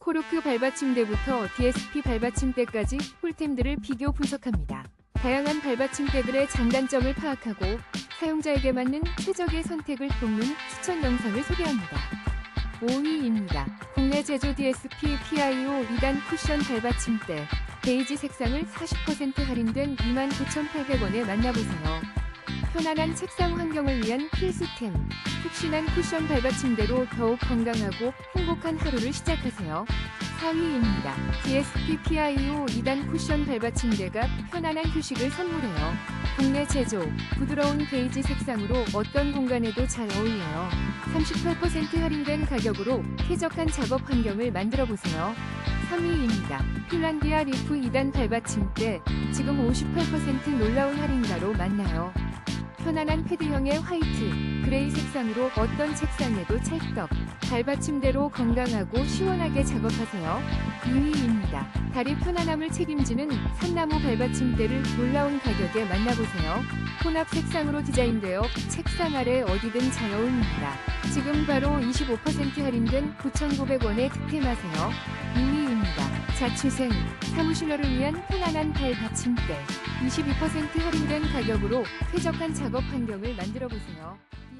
코르크 발받침대부터 DSP 발받침대까지 꿀템들을 비교 분석합니다. 다양한 발받침대들의 장단점을 파악하고 사용자에게 맞는 최적의 선택을 돕는 추천 영상을 소개합니다. 5위입니다. 국내 제조 DSP PIO 2단 쿠션 발받침대 베이지 색상을 40% 할인된 29,800원에 만나보세요. 편안한 책상 환경을 위한 필수템, 푹신한 쿠션 발받침대로 더욱 건강하고 행복한 하루를 시작하세요. 4위입니다. DSP PIO 2단 쿠션 발받침대가 편안한 휴식을 선물해요. 국내 제조, 부드러운 베이지 색상으로 어떤 공간에도 잘 어울려요. 38% 할인된 가격으로 쾌적한 작업 환경을 만들어 보세요. 3위입니다. 핀란디아 리프 2단 발받침대 지금 58% 놀라운 할인가로 만나요. 편안한 패드형의 화이트, 그레이 색상으로 어떤 책상에도 찰떡. 발받침대로 건강하고 시원하게 작업하세요. 2위입니다. 다리 편안함을 책임지는 산나무 발받침대를 놀라운 가격에 만나보세요. 혼합 색상으로 디자인되어 책상 아래 어디든 잘 어울립니다. 지금 바로 25% 할인된 9,900원에 득템하세요. 2위입니다. 자취생, 사무실러를 위한 편안한 발 받침대. 22% 할인된 가격으로 쾌적한 작업 환경을 만들어 보세요. 2만